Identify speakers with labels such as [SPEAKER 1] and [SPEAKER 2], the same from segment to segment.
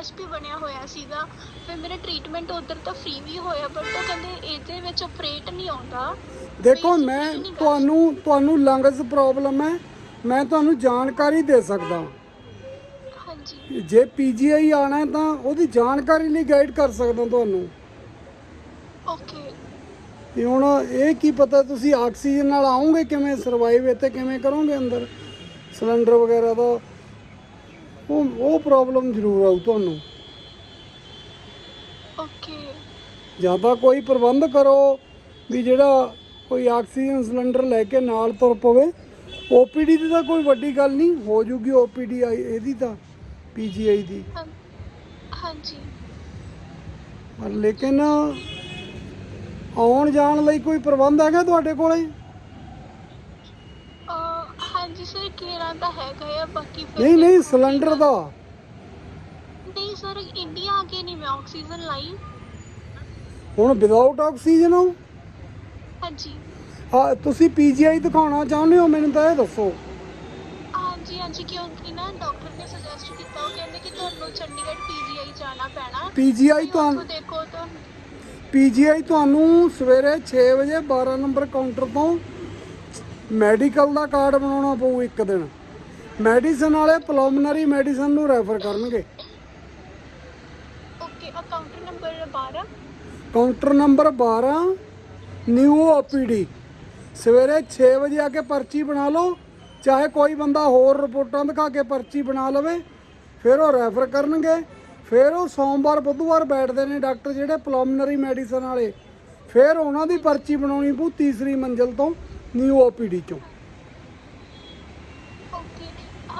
[SPEAKER 1] MSP ਬਣਿਆ ਹੋਇਆ ਸੀਗਾ। ਫਿਰ ਮੇਰਾ ਟ੍ਰੀਟਮੈਂਟ ਉਧਰ ਤਾਂ ਫ੍ਰੀ ਵੀ ਹੋਇਆ ਬਟ ਉਹ ਕਹਿੰਦੇ ਇਹਦੇ ਵਿੱਚ ਆਪਰੇਟ ਨਹੀਂ ਆਉਂਦਾ।
[SPEAKER 2] ਦੇਖੋ ਮੈਂ ਤੁਹਾਨੂੰ ਤੁਹਾਨੂੰ ਲੰਗਸ ਪ੍ਰੋਬਲਮ ਹੈ। ਮੈਂ ਤੁਹਾਨੂੰ ਜਾਣਕਾਰੀ ਦੇ ਸਕਦਾ।
[SPEAKER 1] ਹਾਂਜੀ।
[SPEAKER 2] ਜੇ ਪੀਜੀਆਈ ਆਣਾ ਤਾਂ ਉਹਦੀ ਜਾਣਕਾਰੀ ਲਈ ਗਾਈਡ ਕਰ ਸਕਦਾ ਤੁਹਾਨੂੰ।
[SPEAKER 1] ਓਕੇ
[SPEAKER 2] ਤੇ ਹੁਣ ਇਹ ਕੀ ਪਤਾ ਤੁਸੀਂ ਆਕਸੀਜਨ ਨਾਲ ਆਓਗੇ ਕਿਵੇਂ ਸਰਵਾਈਵ ਇੱਥੇ ਕਿਵੇਂ ਕਰੋਗੇ ਅੰਦਰ? ਸਿਲੰਡਰ ਵਗੈਰਾ ਦਾ ਉਹ ਉਹ ਪ੍ਰੋਬਲਮ ਜ਼ਰੂਰ ਆਊ ਤੁਹਾਨੂੰ।
[SPEAKER 1] ਓਕੇ
[SPEAKER 2] ਜਾਂ ਤਾਂ ਕੋਈ ਪ੍ਰਬੰਧ ਕਰੋ ਵੀ ਜਿਹੜਾ ਕੋਈ ਆਕਸੀਜਨ ਸਿਲੰਡਰ ਲੈ ਕੇ ਨਾਲ ਤੁਰ ਪਵੇ ਓਪੀਡੀ ਦੀ ਤਾਂ ਕੋਈ ਵੱਡੀ ਗੱਲ ਨਹੀਂ ਹੋ ਜੂਗੀ ਓਪੀਡੀ ਇਹਦੀ ਤਾਂ ਪੀਜੀਆਈ ਦੀ।
[SPEAKER 1] ਹਾਂਜੀ।
[SPEAKER 2] ਪਰ ਲੇਕਿਨ ਆਉਣ ਜਾਣ ਲਈ ਕੋਈ ਪ੍ਰਬੰਧ ਹੈਗਾ ਤੁਹਾਡੇ ਕੋਲੇ?
[SPEAKER 1] ਹਾਂਜੀ ਸਰ ਕੇਰਾਂ ਤਾਂ ਹੈਗਾ ਆ ਬਾਕੀ ਫਿਰ
[SPEAKER 2] ਨਹੀਂ ਨਹੀਂ ਸਿਲੰਡਰ ਦਾ।
[SPEAKER 1] ਨਹੀਂ ਸਰ ਇੰਡੀਆ ਆ ਕੇ ਨਹੀਂ ਮੈਂ ਆਕਸੀਜਨ ਲਾਈ।
[SPEAKER 2] ਹੁਣ ਵਿਦਆਊਟ ਆਕਸੀਜਨ ਹੋ?
[SPEAKER 1] ਹਾਂਜੀ।
[SPEAKER 2] ਹਾਂ ਤੁਸੀਂ ਪੀਜੀਆਈ ਦਿਖਾਉਣਾ ਚਾਹੁੰਦੇ ਹੋ ਮੈਨੂੰ ਤਾਂ ਇਹ ਦੱਸੋ।
[SPEAKER 1] ਹਾਂਜੀ ਹਾਂਜੀ ਕਿਉਂਕਿ ਨਾ ਡਾਕਟਰ ਨੇ ਸੁਜੈਸਟ ਕੀਤਾ ਉਹ ਕਹਿੰਦੇ ਕਿ ਤੁਹਾਨੂੰ ਚੰਡੀਗੜ੍ਹ ਪੀਜੀਆਈ ਜਾਣਾ ਪੈਣਾ।
[SPEAKER 2] ਪੀਜੀਆਈ ਤੁਹਾਨੂੰ
[SPEAKER 1] ਦੇਖੋ ਤਾਂ
[SPEAKER 2] ਪੀਜੀਆਈ ਤੁਹਾਨੂੰ ਸਵੇਰੇ 6 ਵਜੇ 12 ਨੰਬਰ ਕਾਊਂਟਰ ਤੋਂ ਮੈਡੀਕਲ ਦਾ ਕਾਰਡ ਬਣਾਉਣਾ ਪਊ ਇੱਕ ਦਿਨ। ਮੈਡੀਸਨ ਵਾਲੇ ਪਲਮਨਰੀ ਮੈਡੀਸਨ ਨੂੰ ਰੈਫਰ ਕਰਨਗੇ।
[SPEAKER 1] Okay account number 12
[SPEAKER 2] counter number 12 new OPD ਸਵੇਰੇ 6 ਵਜੇ ਆ ਕੇ ਪਰਚੀ ਬਣਾ ਲਓ ਚਾਹੇ ਕੋਈ ਬੰਦਾ ਹੋਰ ਰਿਪੋਰਟਾਂ ਦਿਖਾ ਕੇ ਪਰਚੀ ਬਣਾ ਲਵੇ ਫਿਰ ਉਹ ਰੈਫਰ ਕਰਨਗੇ। ਫਿਰ ਉਹ ਸੋਮਵਾਰ ਬੁੱਧਵਾਰ ਬੈਠਦੇ ਨੇ ਡਾਕਟਰ ਜਿਹੜੇ ਪਲਮਨਰੀ ਮੈਡੀਸਨ ਵਾਲੇ। ਫਿਰ ਉਹਨਾਂ ਦੀ ਪਰਚੀ ਬਣਾਉਣੀ ਪਊ ਤੀਸਰੀ ਮੰਜ਼ਲ ਤੋਂ। ਨਿਊ ਓਪੀਡੀ ਚੋਂ।
[SPEAKER 1] ਓਕੇ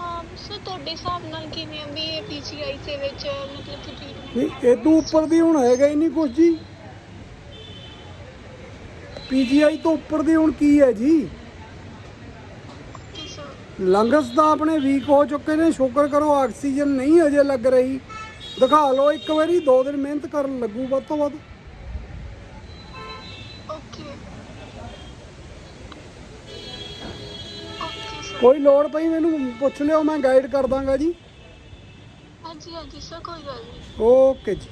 [SPEAKER 1] ਆਮ ਸਰ ਤੁਹਾਡੇ ਹਿਸਾਬ ਨਾਲ ਕਿਵੇਂ ਆ ਵੀ ਇਹ ਪੀਜੀਆਈ ਦੇ ਵਿੱਚ ਮਤਲਬ ਕਿ ਟ੍ਰੀਟਮੈਂਟ
[SPEAKER 2] ਨਹੀਂ ਇਦੋਂ ਉੱਪਰ ਦੀ ਹੁਣ ਹੈਗਾ ਹੀ ਨਹੀਂ ਕੁਝ ਜੀ। ਪੀਜੀਆਈ ਤੋਂ ਉੱਪਰ ਦੀ ਹੁਣ ਕੀ ਹੈ ਜੀ? ਲੰਗਸ ਤਾਂ ਆਪਣੇ ਵੀਕ ਹੋ ਚੁੱਕੇ ਨੇ ਸ਼ੁਕਰ ਕਰੋ ਆਕਸੀਜਨ ਨਹੀਂ ਅਜੇ ਲੱਗ ਰਹੀ। ਦਿਖਾ ਲਓ ਇੱਕ ਵਾਰੀ ਦੋ ਦਿਨ ਮਿਹਨਤ ਕਰਨ ਲੱਗੂ ਵੱਧ ਤੋਂ ਵੱਧ।
[SPEAKER 1] ਓਕੇ।
[SPEAKER 2] ਕੋਈ ਲੋੜ ਪਈ ਮੈਨੂੰ ਪੁੱਛ ਲਿਓ ਮੈਂ ਗਾਈਡ ਕਰ ਦਾਂਗਾ ਜੀ।
[SPEAKER 1] ਹਾਂਜੀ ਹਾਂਜੀ ਸਰ ਕੋਈ ਗੱਲ ਨਹੀਂ
[SPEAKER 2] ਓਕੇ ਜੀ।